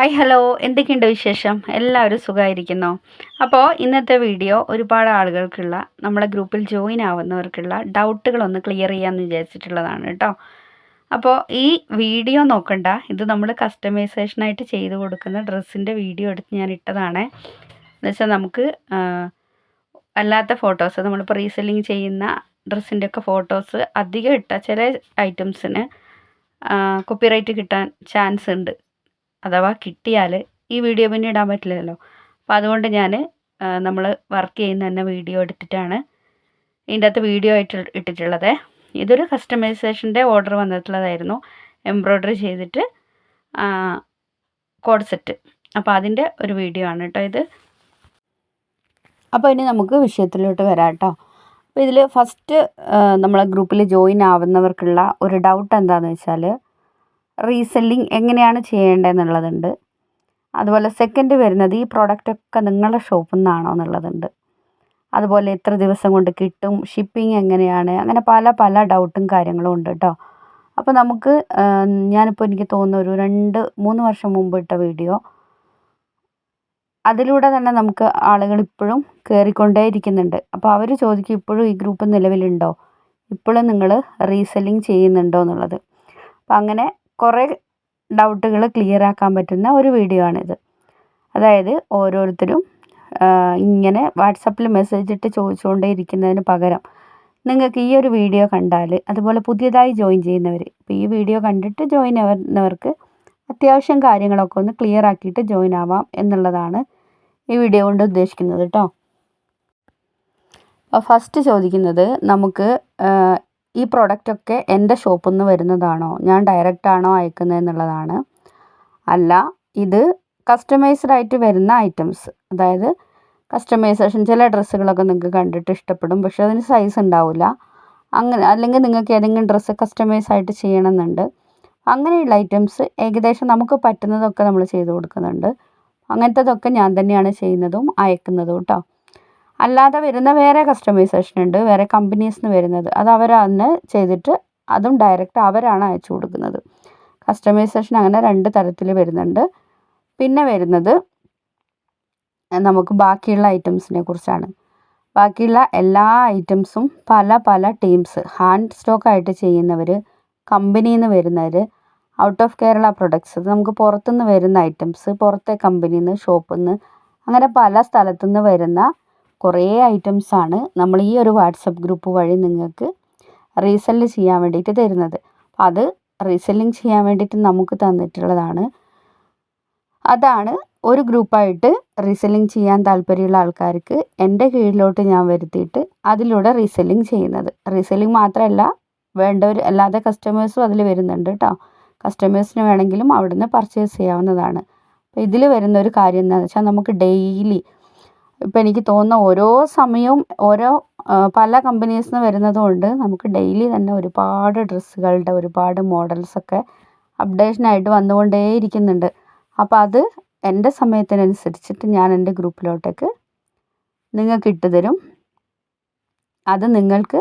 Hi hello എന്തൊക്കെയുണ്ട് വിശേഷം? എല്ലാവരും സുഖമായിരിക്കുന്നോ? അപ്പോൾ ഇന്നത്തെ വീഡിയോ ഒരുപാട് ആളുകൾക്കുള്ള നമ്മളെ ഗ്രൂപ്പിൽ ജോയിൻ ആവുന്നവർക്കുള്ള ഡൗട്ടുകളൊന്ന് ക്ലിയർ ചെയ്യാമെന്ന് വിചാരിച്ചിട്ടുള്ളതാണ് കേട്ടോ. അപ്പോൾ ഈ വീഡിയോ നോക്കണ്ട. ഇത് നമ്മൾ കസ്റ്റമൈസേഷനായിട്ട് ചെയ്ത് കൊടുക്കുന്ന ഡ്രസ്സിന്റെ വീഡിയോ എടുത്ത് ഞാൻ ഇട്ടതാണ്. എന്നുവെച്ചാൽ നമുക്ക് അല്ലാത്ത ഫോട്ടോസ് നമ്മളിപ്പോൾ റീസെല്ലിങ് ചെയ്യുന്ന ഡ്രസ്സിന്റെ ഒക്കെ ഫോട്ടോസ് അധികം ഇട്ട ചില ഐറ്റംസിന് കോപ്പിറൈറ്റ് കിട്ടാൻ ചാൻസ് ഉണ്ട്. അഥവാ കിട്ടിയാൽ ഈ വീഡിയോ പിന്നെ ഇടാൻ പറ്റില്ലല്ലോ. അപ്പോൾ അതുകൊണ്ട് ഞാൻ നമ്മൾ വർക്ക് ചെയ്യുന്ന തന്നെ വീഡിയോ എടുത്തിട്ടാണ് ഇതിന്റെ അകത്ത് വീഡിയോ ആയിട്ട് ഇട്ടിട്ടുള്ളത്. ഇതൊരു കസ്റ്റമൈസേഷന്റെ ഓർഡർ വന്നിട്ടുള്ളതായിരുന്നു. എംബ്രോയ്ഡറി ചെയ്തിട്ട് കോഡ് സെറ്റ് അപ്പോൾ അതിന്റെ ഒരു വീഡിയോ ആണ് കേട്ടോ ഇത്. അപ്പോൾ ഇനി നമുക്ക് വിഷയത്തിലോട്ട് വരാം കേട്ടോ. അപ്പോൾ ഇതിൽ ഫസ്റ്റ് നമ്മളെ ഗ്രൂപ്പിൽ ജോയിൻ ആവുന്നവർക്കുള്ള ഒരു ഡൗട്ട് എന്താണെന്ന് വെച്ചാൽ റീസെല്ലിങ് എങ്ങനെയാണ് ചെയ്യേണ്ടതെന്നുള്ളതുണ്ട്. അതുപോലെ സെക്കൻഡ് വരുന്നത് ഈ പ്രോഡക്റ്റൊക്കെ നിങ്ങളുടെ ഷോപ്പിൽ നിന്നാണോ എന്നുള്ളതുണ്ട്. അതുപോലെ എത്ര ദിവസം കൊണ്ട് കിട്ടും ഷിപ്പിംഗ് എങ്ങനെയാണ് അങ്ങനെ പല പല ഡൗട്ടും കാര്യങ്ങളും ഉണ്ട് കേട്ടോ അപ്പോൾ നമുക്ക് ഞാനിപ്പോൾ എനിക്ക് തോന്നുന്ന ഒരു രണ്ട് മൂന്ന് വർഷം മുമ്പ് ഇട്ട വീഡിയോ. അതിലൂടെ തന്നെ നമുക്ക് ആളുകൾ ഇപ്പോഴും കയറിക്കൊണ്ടേ ഇരിക്കുന്നുണ്ട് അപ്പോൾ അവർ ചോദിക്കും ഇപ്പോഴും ഈ ഗ്രൂപ്പ് നിലവിലുണ്ടോ? ഇപ്പോഴും നിങ്ങൾ റീസെല്ലിങ് ചെയ്യുന്നുണ്ടോ? എന്നുള്ളത്. അപ്പം അങ്ങനെ കുറേ ഡൗട്ടുകൾ ക്ലിയർ ആക്കാൻ പറ്റുന്ന ഒരു വീഡിയോ ആണിത്. അതായത് ഓരോരുത്തരും ഇങ്ങനെ വാട്സപ്പിൽ മെസ്സേജ് ഇട്ട് ചോദിച്ചുകൊണ്ടേ ഇരിക്കുന്നതിന് പകരം നിങ്ങൾക്ക് ഈ ഒരു വീഡിയോ കണ്ടാൽ അതുപോലെ പുതിയതായി ജോയിൻ ചെയ്യുന്നവർ ഇപ്പോൾ ഈ വീഡിയോ കണ്ടിട്ട് ജോയിൻ ആവുന്നവർക്ക് അത്യാവശ്യം കാര്യങ്ങളൊക്കെ ഒന്ന് ക്ലിയർ ആക്കിയിട്ട് ജോയിൻ ആവാം എന്നുള്ളതാണ് ഈ വീഡിയോ കൊണ്ട് ഉദ്ദേശിക്കുന്നത് കേട്ടോ ഫസ്റ്റ് ചോദിക്കുന്നത് നമുക്ക് ഈ പ്രോഡക്റ്റൊക്കെ എന്റെ ഷോപ്പിൽ നിന്ന് വരുന്നതാണോ? ഞാൻ ഡയറക്റ്റ് ആണോ അയക്കുന്നത് എന്നുള്ളതാണ് അല്ല ഇത് കസ്റ്റമൈസ്ഡ് ആയിട്ട് വരുന്ന ഐറ്റംസ് അതായത് കസ്റ്റമൈസേഷൻ ചില ഡ്രസ്സുകളൊക്കെ നിങ്ങൾക്ക് കണ്ടിട്ട് ഇഷ്ടപ്പെടും പക്ഷെ അതിന് സൈസ് ഉണ്ടാവില്ല അങ്ങനെ അല്ലെങ്കിൽ നിങ്ങൾക്ക് ഏതെങ്കിലും ഡ്രസ്സ് കസ്റ്റമൈസ് ആയിട്ട് ചെയ്യണമെന്നുണ്ട്. അങ്ങനെയുള്ള ഐറ്റംസ് ഏകദേശം നമുക്ക് പറ്റുന്നതൊക്കെ നമ്മൾ ചെയ്ത് കൊടുക്കുന്നുണ്ട്. അങ്ങനത്തതൊക്കെ ഞാൻ തന്നെയാണ് ചെയ്യുന്നതും അയക്കുന്നതും കേട്ടോ അല്ലാതെ വരുന്ന വേറെ കസ്റ്റമൈസേഷൻ ഉണ്ട് വേറെ കമ്പനീസ് നിന്ന് വരുന്നത്. അത് അവരന്ന് ചെയ്തിട്ട് അതും ഡയറക്റ്റ് അവരാണ് അയച്ചു കൊടുക്കുന്നത്. കസ്റ്റമൈസേഷൻ അങ്ങനെ രണ്ട് തരത്തിൽ വരുന്നുണ്ട്. പിന്നെ വരുന്നത് നമുക്ക് ബാക്കിയുള്ള ഐറ്റംസിനെ കുറിച്ചാണ്. ബാക്കിയുള്ള എല്ലാ ഐറ്റംസും പല പല ടീംസ് ഹാൻഡ് സ്റ്റോക്കായിട്ട് ചെയ്യുന്നവർ കമ്പനിയിൽ നിന്ന് വരുന്നവർ ഔട്ട് ഓഫ് കേരള പ്രൊഡക്ട്സ് നമുക്ക് പുറത്തുനിന്ന് വരുന്ന ഐറ്റംസ് പുറത്തെ കമ്പനിയിൽ നിന്ന് ഷോപ്പിൽ നിന്ന് അങ്ങനെ പല സ്ഥലത്തു നിന്ന് വരുന്ന കുറേ ഐറ്റംസാണ് നമ്മൾ ഈ ഒരു വാട്സപ്പ് ഗ്രൂപ്പ് വഴി നിങ്ങൾക്ക് റീസെല്ല് ചെയ്യാൻ വേണ്ടിയിട്ട് തരുന്നത്. അത് റീസെല്ലിങ് ചെയ്യാൻ വേണ്ടിയിട്ട് നമുക്ക് തന്നിട്ടുള്ളതാണ്. അതാണ് ഒരു ഗ്രൂപ്പായിട്ട് റീസെല്ലിങ് ചെയ്യാൻ താല്പര്യമുള്ള ആൾക്കാർക്ക് എന്റെ കീഴിലോട്ട് ഞാൻ വരുത്തിയിട്ട് അതിലൂടെ റീസെല്ലിങ് ചെയ്യുന്നത്. റീസെല്ലിങ് മാത്രമല്ല വേണ്ടവർ അല്ലാതെ കസ്റ്റമേഴ്സും അതിൽ വരുന്നുണ്ട് കേട്ടോ. കസ്റ്റമേഴ്സിന് വേണമെങ്കിലും അവിടുന്ന് പർച്ചേസ് ചെയ്യാവുന്നതാണ്. അപ്പോൾ ഇതിൽ വരുന്ന ഒരു കാര്യം എന്താണെന്ന് വെച്ചാൽ നമുക്ക് ഡെയിലി ഇപ്പോൾ എനിക്ക് തോന്നുന്ന ഓരോ സമയവും ഓരോ പല കമ്പനീസിൽ നിന്ന് വരുന്നതുകൊണ്ട് നമുക്ക് ഡെയിലി തന്നെ ഒരുപാട് ഡ്രസ്സുകളുടെ ഒരുപാട് മോഡൽസൊക്കെ അപ്ഡേഷനായിട്ട് വന്നുകൊണ്ടേ ഇരിക്കുന്നുണ്ട് അപ്പോൾ അത് എന്റെ സമയത്തിനനുസരിച്ചിട്ട് ഞാൻ എന്റെ ഗ്രൂപ്പിലോട്ടേക്ക് നിങ്ങൾക്ക് ഇട്ടുതരും അത് നിങ്ങൾക്ക്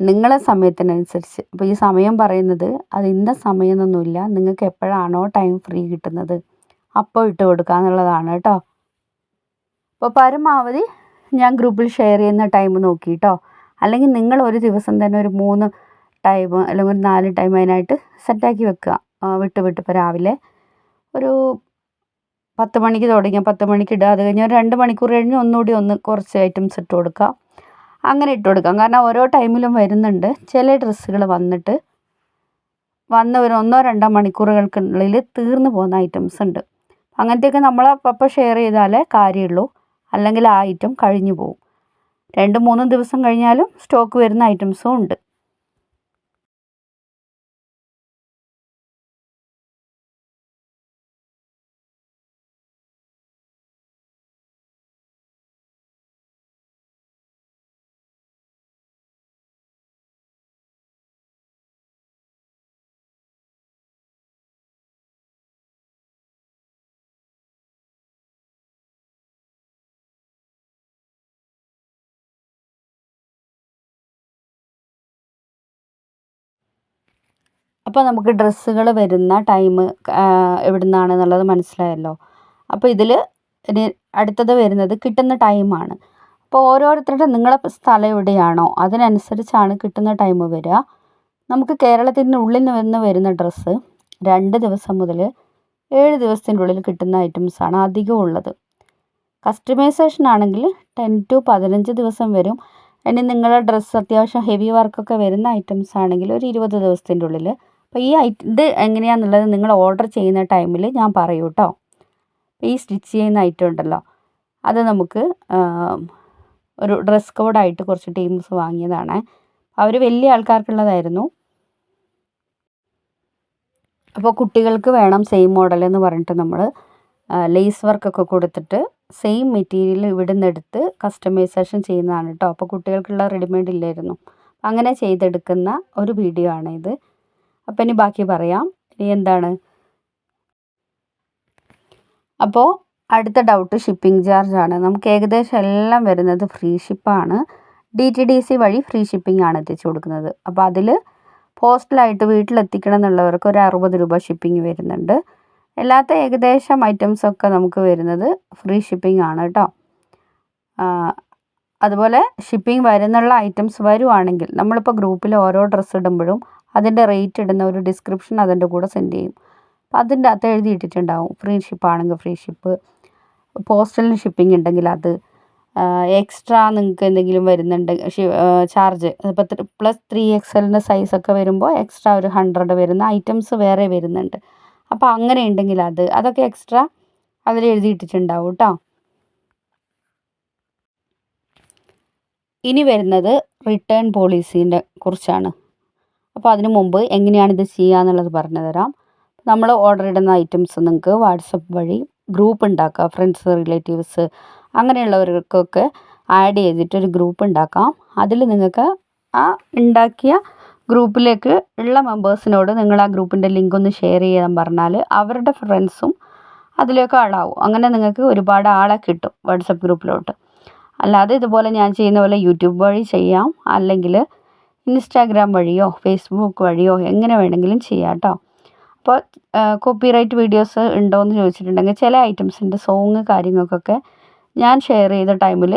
നിങ്ങളെ സമയത്തിനനുസരിച്ച്. അപ്പോൾ ഈ സമയം പറയുന്നത് അത് ഇന്ന സമയം എന്നൊന്നുമില്ല നിങ്ങൾക്ക് എപ്പോഴാണോ ടൈം ഫ്രീ കിട്ടുന്നത് അപ്പോൾ ഇട്ട് കൊടുക്കുക എന്നുള്ളതാണ് കേട്ടോ. അപ്പോൾ പരമാവധി ഞാൻ ഗ്രൂപ്പിൽ ഷെയർ ചെയ്യുന്ന ടൈം നോക്കി കേട്ടോ അല്ലെങ്കിൽ നിങ്ങൾ ഒരു ദിവസം തന്നെ ഒരു മൂന്ന് ടൈം അല്ലെങ്കിൽ ഒരു നാല് ടൈം അതിനായിട്ട് സെറ്റാക്കി വെക്കുക. വിട്ട് വിട്ട് ഇപ്പോൾ രാവിലെ ഒരു പത്ത് മണിക്ക് തുടങ്ങിയാൽ പത്ത് മണിക്ക് ഇടുക. അത് കഴിഞ്ഞ് ഒരു രണ്ട് മണിക്കൂർ കഴിഞ്ഞ് ഒന്നുകൂടി ഒന്ന് കുറച്ച് ഐറ്റംസ് ഇട്ട് കൊടുക്കുക. അങ്ങനെ ഇട്ട് കൊടുക്കാം കാരണം ഓരോ ടൈമിലും വരുന്നുണ്ട്. ചില ഡ്രസ്സുകൾ വന്നിട്ട് വന്ന ഒരു ഒന്നോ രണ്ടോ മണിക്കൂറുകൾക്കുള്ളിൽ തീർന്നു പോകുന്ന ഐറ്റംസ് ഉണ്ട്. അങ്ങനത്തെയൊക്കെ നമ്മൾ അപ്പം ഷെയർ ചെയ്താലേ കാര്യമുള്ളൂ. അല്ലെങ്കിൽ ആ ഐറ്റം കഴിഞ്ഞു പോകും രണ്ട് മൂന്ന് ദിവസം കഴിഞ്ഞാലും സ്റ്റോക്ക് വരുന്ന ഐറ്റംസും ഉണ്ട്. അപ്പോൾ നമുക്ക് ഡ്രസ്സുകൾ വരുന്ന ടൈം എവിടെ നിന്നാണെന്നുള്ളത് മനസ്സിലായല്ലോ. അപ്പോൾ ഇതിൽ അടുത്തത് വരുന്നത് കിട്ടുന്ന ടൈമാണ്. അപ്പോൾ ഓരോരുത്തരുടെ നിങ്ങളെ സ്ഥലം എവിടെയാണോ അതിനനുസരിച്ചാണ് കിട്ടുന്ന ടൈം വരിക. നമുക്ക് കേരളത്തിന്റെ ഉള്ളിൽ നിന്ന് വരുന്ന ഡ്രസ്സ് രണ്ട് ദിവസം മുതൽ ഏഴ് ദിവസത്തിന്റെ ഉള്ളിൽ കിട്ടുന്ന ഐറ്റംസാണ് അധികം ഉള്ളത്. കസ്റ്റമൈസേഷൻ ആണെങ്കിൽ ടെൻ ടു പതിനഞ്ച് ദിവസം വരും. ഇനി നിങ്ങളുടെ ഡ്രസ്സ് അത്യാവശ്യം ഹെവി വർക്കൊക്കെ വരുന്ന ഐറ്റംസ് ആണെങ്കിൽ ഒരു ഇരുപത് ദിവസത്തിന്റെ ഉള്ളിൽ അപ്പോൾ ഈ ഇത് എങ്ങനെയാണെന്നുള്ളത് നിങ്ങൾ ഓർഡർ ചെയ്യുന്ന ടൈമിൽ ഞാൻ പറയൂ കേട്ടോ ഈ സ്റ്റിച്ച് ചെയ്യുന്ന ഐറ്റം ഉണ്ടല്ലോ. അത് നമുക്ക് ഒരു ഡ്രസ് കോഡായിട്ട് കുറച്ച് ടീംസ് വാങ്ങിയതാണ്. അവർ വലിയ ആൾക്കാർക്കുള്ളതായിരുന്നു. അപ്പോൾ കുട്ടികൾക്ക് വേണം സെയിം മോഡൽ എന്ന് പറഞ്ഞിട്ട് നമ്മൾ ലേസ് വർക്കൊക്കെ കൊടുത്തിട്ട് സെയിം മെറ്റീരിയൽ ഇവിടെ നിന്ന് എടുത്ത് കസ്റ്റമൈസേഷൻ ചെയ്യുന്നതാണ് കേട്ടോ അപ്പോൾ കുട്ടികൾക്കുള്ള റെഡിമെയ്ഡ് ഇല്ലായിരുന്നു. അങ്ങനെ ചെയ്തെടുക്കുന്ന ഒരു വീഡിയോ ആണ് ഇത് അപ്പോൾ ഇനി ബാക്കി പറയാം. ഇനി എന്താണ്? അപ്പോൾ അടുത്ത ഡൗട്ട് ഷിപ്പിംഗ് ചാർജ് ആണ്. നമുക്ക് ഏകദേശം എല്ലാം വരുന്നത് ഫ്രീ ഷിപ്പാണ് ഡി ടി ഡി സി വഴി ഫ്രീ ഷിപ്പിംഗ് ആണ് എത്തിച്ചു കൊടുക്കുന്നത്. അപ്പോൾ അതിൽ പോസ്റ്റലായിട്ട് വീട്ടിലെത്തിക്കണം എന്നുള്ളവർക്ക് ഒരു അറുപത് രൂപ ഷിപ്പിംഗ് വരുന്നുണ്ട്. അല്ലാത്ത ഏകദേശം ഐറ്റംസൊക്കെ നമുക്ക് വരുന്നത് ഫ്രീ ഷിപ്പിംഗ് ആണ് കേട്ടോ. അതുപോലെ ഷിപ്പിംഗ് വരുന്നുള്ള ഐറ്റംസ് വരുവാണെങ്കിൽ നമ്മളിപ്പോൾ ഗ്രൂപ്പിൽ ഓരോ ഡ്രസ്സ് ഇടുമ്പോഴും അതിന്റെ റേറ്റ് ഇടുന്ന ഒരു ഡിസ്ക്രിപ്ഷൻ അതിന്റെ കൂടെ സെൻഡ് ചെയ്യും. അപ്പോൾ അതിന്റെ അകത്ത് എഴുതിയിട്ടിട്ടുണ്ടാവും ഫ്രീ ഷിപ്പ് ആണെങ്കിൽ ഫ്രീ ഷിപ്പ് പോസ്റ്റലിന് ഷിപ്പിംഗ് ഉണ്ടെങ്കിൽ അത്. എക്സ്ട്രാ നിങ്ങൾക്ക് എന്തെങ്കിലും വരുന്നുണ്ട് ചാർജ് ഇപ്പോൾ പ്ലസ് ത്രീ എക്സലിന്റെ സൈസ് സൈസൊക്കെ വരുമ്പോൾ എക്സ്ട്രാ ഒരു ഹൺഡ്രഡ് വരുന്ന ഐറ്റംസ് വേറെ വരുന്നുണ്ട്. അപ്പോൾ അങ്ങനെ ഉണ്ടെങ്കിൽ അത് അതൊക്കെ എക്സ്ട്രാ അതിൽ എഴുതിയിട്ടിട്ടുണ്ടാവും കേട്ടോ ഇനി വരുന്നത് റിട്ടേൺ പോളിസീന്റെ കുറിച്ചാണ്. അപ്പോൾ അതിന് മുമ്പ് എങ്ങനെയാണ് ഇത് ചെയ്യുക എന്നുള്ളത് പറഞ്ഞു തരാം. നമ്മൾ ഓർഡർ ഇടുന്ന ഐറ്റംസ് നിങ്ങൾക്ക് വാട്സപ്പ് വഴി ഗ്രൂപ്പ് ഉണ്ടാക്കുക ഫ്രണ്ട്സ് റിലേറ്റീവ്സ് അങ്ങനെയുള്ളവർക്കൊക്കെ ആഡ് ചെയ്തിട്ട് ഒരു ഗ്രൂപ്പ് ഉണ്ടാക്കാം. അതിൽ നിങ്ങൾക്ക് ആ ഉണ്ടാക്കിയ ഗ്രൂപ്പിലേക്ക് ഉള്ള മെമ്പേഴ്സിനോട് നിങ്ങൾ ആ ഗ്രൂപ്പിന്റെ ലിങ്ക് ഒന്ന് ഷെയർ ചെയ്യാൻ പറഞ്ഞാൽ അവരുടെ ഫ്രണ്ട്സും അതിലേക്ക് ആളാവും. അങ്ങനെ നിങ്ങൾക്ക് ഒരുപാട് ആളെ കിട്ടും വാട്സപ്പ് ഗ്രൂപ്പിലോട്ട് അല്ലാതെ ഇതുപോലെ ഞാൻ ചെയ്യുന്ന പോലെ യൂട്യൂബ് വഴി ചെയ്യാം. അല്ലെങ്കിൽ ഇൻസ്റ്റാഗ്രാം വഴിയോ ഫേസ്ബുക്ക് വഴിയോ എങ്ങനെ വേണമെങ്കിലും ചെയ്യാം കേട്ടോ അപ്പോൾ കോപ്പിറൈറ്റ് വീഡിയോസ് ഉണ്ടോ എന്ന് ചോദിച്ചിട്ടുണ്ടെങ്കിൽ ചില ഐറ്റംസിന്റെ സോങ് കാര്യങ്ങൾക്കൊക്കെ ഞാൻ ഷെയർ ചെയ്ത ടൈമിൽ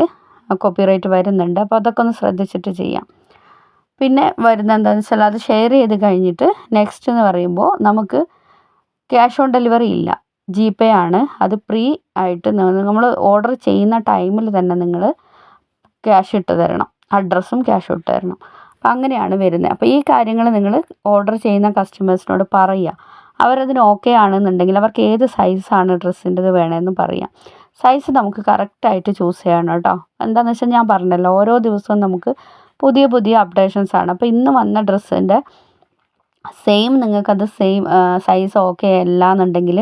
കോപ്പിറൈറ്റ് വരുന്നുണ്ട്. അപ്പോൾ അതൊക്കെ ഒന്ന് ശ്രദ്ധിച്ചിട്ട് ചെയ്യാം. പിന്നെ വരുന്ന എന്താണെന്ന് വെച്ചാൽ അത് ഷെയർ ചെയ്ത് കഴിഞ്ഞിട്ട് നെക്സ്റ്റ് എന്ന് പറയുമ്പോൾ നമുക്ക് ക്യാഷ് ഓൺ ഡെലിവറി ഇല്ല. ജി പേ ആണ്. അത് പ്രീ ആയിട്ട് നമ്മൾ ഓർഡർ ചെയ്യുന്ന ടൈമിൽ തന്നെ നിങ്ങൾ ക്യാഷ് ഇട്ട് തരണം. അഡ്രസ്സും ക്യാഷും ഇട്ട് തരണം. അങ്ങനെയാണ് വരുന്നത്. അപ്പോൾ ഈ കാര്യങ്ങൾ നിങ്ങൾ ഓർഡർ ചെയ്യുന്ന കസ്റ്റമേഴ്സിനോട് പറയുക. അവരതിന് ഓക്കെ ആണെന്നുണ്ടെങ്കിൽ അവർക്ക് ഏത് സൈസാണ് ഡ്രസ്സിന്റെത് വേണമെന്ന് പറയാം. സൈസ് നമുക്ക് കറക്റ്റായിട്ട് ചൂസ് ചെയ്യണം കേട്ടോ. എന്താണെന്ന് വെച്ചാൽ ഞാൻ പറഞ്ഞല്ലോ ഓരോ ദിവസവും നമുക്ക് പുതിയ പുതിയ അപ്ഡേഷൻസ് ആണ്. അപ്പോൾ ഇന്ന് വന്ന ഡ്രസ്സിന്റെ സെയിം നിങ്ങൾക്കത് സെയിം സൈസ് ഓക്കെ അല്ല എന്നുണ്ടെങ്കിൽ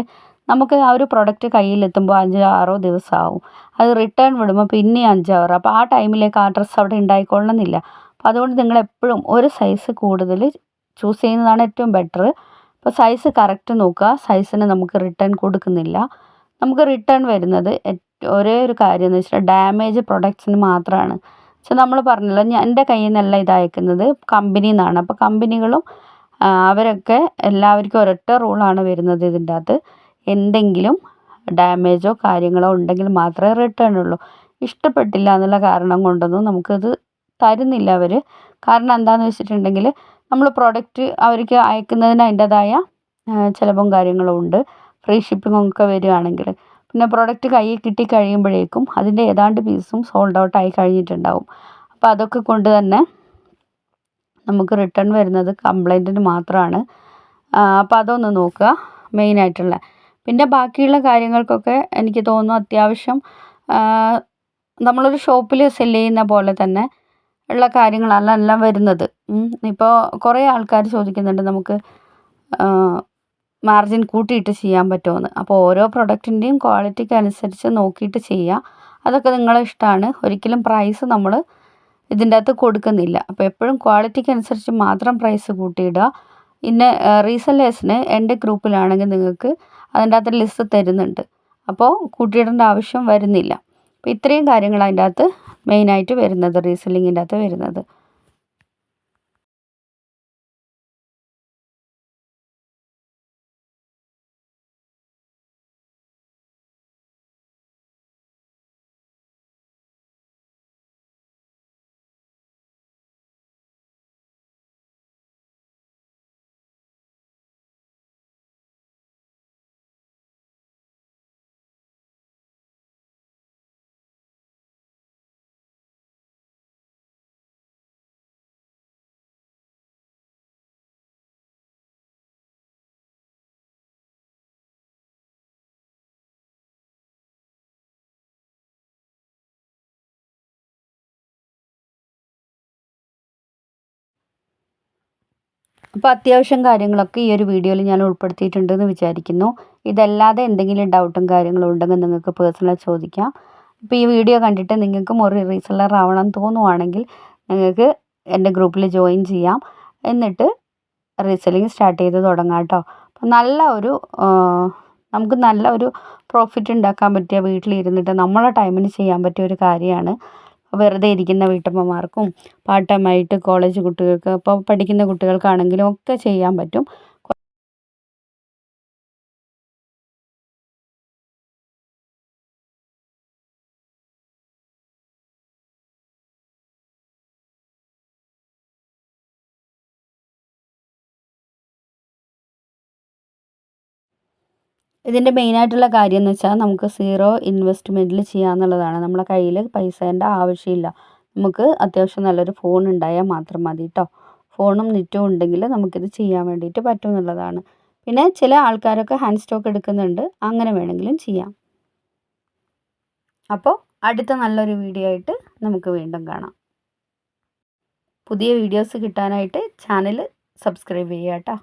നമുക്ക് ആ ഒരു പ്രൊഡക്റ്റ് കയ്യിലെത്തുമ്പോൾ അഞ്ചോ ആറോ ദിവസമാവും അത് റിട്ടേൺ വിടുമ്പോൾ പിന്നെയും അഞ്ചാറ് അപ്പോൾ ആ ടൈമിലേക്ക് ആ ഡ്രസ്സ് അവിടെ ഉണ്ടായിക്കൊള്ളണമെന്നില്ല അതുകൊണ്ട് നിങ്ങൾ എപ്പോഴും ഒരു സൈസ് കൂടുതൽ ചൂസ് ചെയ്യുന്നതാണ് ഏറ്റവും ബെറ്റർ അപ്പോൾ സൈസ് കറക്റ്റ് നോക്കുക. സൈസിന് നമുക്ക് റിട്ടേൺ കൊടുക്കുന്നില്ല. നമുക്ക് റിട്ടേൺ വരുന്നത് ഒരേ ഒരു കാര്യം എന്ന് വെച്ചാൽ ഡാമേജ് പ്രൊഡക്ട്സിന് മാത്രമാണ് പക്ഷെ നമ്മൾ പറഞ്ഞല്ലോ ഞാൻ എന്റെ കയ്യിൽ നിന്നല്ല ഇത് കമ്പനിയിൽ നിന്നാണ് അപ്പോൾ കമ്പനികളും അവരൊക്കെ എല്ലാവർക്കും ഒരൊറ്റ റൂളാണ് വരുന്നത് ഇതിന്റെ അകത്ത്. എന്തെങ്കിലും ഡാമേജോ കാര്യങ്ങളോ ഉണ്ടെങ്കിൽ മാത്രമേ റിട്ടേൺ ഉള്ളൂ. ഇഷ്ടപ്പെട്ടില്ല എന്നുള്ള കാരണം കൊണ്ടൊന്നും നമുക്കത് തരുന്നില്ല അവർ കാരണം എന്താണെന്ന് വെച്ചിട്ടുണ്ടെങ്കിൽ നമ്മൾ പ്രോഡക്റ്റ് അവർക്ക് അയക്കുന്നതിന് അതിന്റെതായ ചിലവും കാര്യങ്ങളും ഉണ്ട്. ഫ്രീ ഷിപ്പിംഗ് ഒക്കെ വരികയാണെങ്കിൽ പിന്നെ പ്രോഡക്റ്റ് കയ്യിൽ കിട്ടി കഴിയുമ്പോഴേക്കും അതിന്റെ ഏതാണ്ട് പീസും സോൾഡ് ഔട്ട് ആയി കഴിഞ്ഞിട്ടുണ്ടാവും. അപ്പോൾ അതൊക്കെ കൊണ്ട് തന്നെ നമുക്ക് റിട്ടേൺ വരുന്നത് കംപ്ലൈന്റിന് മാത്രമാണ് അപ്പോൾ അതൊന്ന് നോക്കുക മെയിനായിട്ടുള്ള പിന്നെ ബാക്കിയുള്ള കാര്യങ്ങൾക്കൊക്കെ എനിക്ക് തോന്നുന്നു അത്യാവശ്യം നമ്മളൊരു ഷോപ്പിൽ സെല്ല് ചെയ്യുന്ന പോലെ തന്നെ ഉള്ള കാര്യങ്ങളല്ല എല്ലാം വരുന്നത്. ഇപ്പോൾ കുറേ ആൾക്കാർ ചോദിക്കുന്നുണ്ട് നമുക്ക് മാർജിൻ കൂട്ടിയിട്ട് ചെയ്യാൻ പറ്റുമെന്ന് അപ്പോൾ ഓരോ പ്രൊഡക്റ്റിന്റെയും ക്വാളിറ്റിക്ക് അനുസരിച്ച് നോക്കിയിട്ട് ചെയ്യുക അതൊക്കെ നിങ്ങളെ ഇഷ്ടമാണ് ഒരിക്കലും പ്രൈസ് നമ്മൾ ഇതിന്റെ അകത്ത് കൊടുക്കുന്നില്ല. അപ്പോൾ എപ്പോഴും ക്വാളിറ്റിക്ക് അനുസരിച്ച് മാത്രം പ്രൈസ് കൂട്ടിയിടുക. പിന്നെ റീസെല്ലേഴ്സിന് എന്റെ ഗ്രൂപ്പിലാണെങ്കിൽ നിങ്ങൾക്ക് അതിന്റെ അകത്ത് ലിസ്റ്റ് തരുന്നുണ്ട്. അപ്പോൾ കൂട്ടിയിടേണ്ട ആവശ്യം വരുന്നില്ല. അപ്പോൾ ഇത്രയും കാര്യങ്ങൾ അതിന്റെ അകത്ത് മെയിനായിട്ട് വരുന്നത് റീസെല്ലിങ്ങിന്റെ അകത്ത് വരുന്നത്. അപ്പോൾ അത്യാവശ്യം കാര്യങ്ങളൊക്കെ ഈ ഒരു വീഡിയോയിൽ ഞാൻ ഉൾപ്പെടുത്തിയിട്ടുണ്ടെന്ന് വിചാരിക്കുന്നു. ഇതല്ലാതെ എന്തെങ്കിലും ഡൗട്ടും കാര്യങ്ങളും ഉണ്ടെങ്കിൽ നിങ്ങൾക്ക് പേഴ്സണൽ ചോദിക്കാം. ഇപ്പോൾ ഈ വീഡിയോ കണ്ടിട്ട് നിങ്ങൾക്കും ഒരു റീസെല്ലർ ആവണം തോന്നുവാണെങ്കിൽ നിങ്ങൾക്ക് എന്റെ ഗ്രൂപ്പിൽ ജോയിൻ ചെയ്യാം. എന്നിട്ട് റീസെല്ലിങ് സ്റ്റാർട്ട് ചെയ്ത് തുടങ്ങാം കേട്ടോ. അപ്പം നല്ല ഒരു നമുക്ക് നല്ല ഒരു പ്രോഫിറ്റ് ഉണ്ടാക്കാൻ പറ്റിയ വീട്ടിലിരുന്നിട്ട് നമ്മളെ ടൈമിന് ചെയ്യാൻ പറ്റിയ ഒരു കാര്യമാണ്. വെറുതെ ഇരിക്കുന്ന വീട്ടമ്മമാർക്കും പാർട്ട് ടൈം ആയിട്ട് കോളേജ് കുട്ടികൾക്ക് ഇപ്പോൾ പഠിക്കുന്ന കുട്ടികൾക്കാണെങ്കിലും ഒക്കെ ചെയ്യാൻ പറ്റും. ഇതിന്റെ മെയിനായിട്ടുള്ള കാര്യം എന്ന് വെച്ചാൽ നമുക്ക് സീറോ ഇൻവെസ്റ്റ്മെന്റിൽ ചെയ്യാമെന്നുള്ളതാണ് നമ്മുടെ കയ്യിൽ പൈസേന്റെ ആവശ്യമില്ല. നമുക്ക് അത്യാവശ്യം നല്ലൊരു ഫോൺ ഉണ്ടായാൽ മാത്രം മതി കേട്ടോ ഫോണും നെറ്റും ഉണ്ടെങ്കിൽ നമുക്കിത് ചെയ്യാൻ വേണ്ടിയിട്ട് പറ്റും എന്നുള്ളതാണ്. പിന്നെ ചില ആൾക്കാരൊക്കെ ഹാൻഡ് സ്റ്റോക്ക് എടുക്കുന്നുണ്ട്. അങ്ങനെ വേണമെങ്കിലും ചെയ്യാം. അപ്പോൾ അടുത്ത നല്ലൊരു വീഡിയോ ആയിട്ട് നമുക്ക് വീണ്ടും കാണാം. പുതിയ വീഡിയോസ് കിട്ടാനായിട്ട് ചാനൽ സബ്സ്ക്രൈബ് ചെയ്യാം കേട്ടോ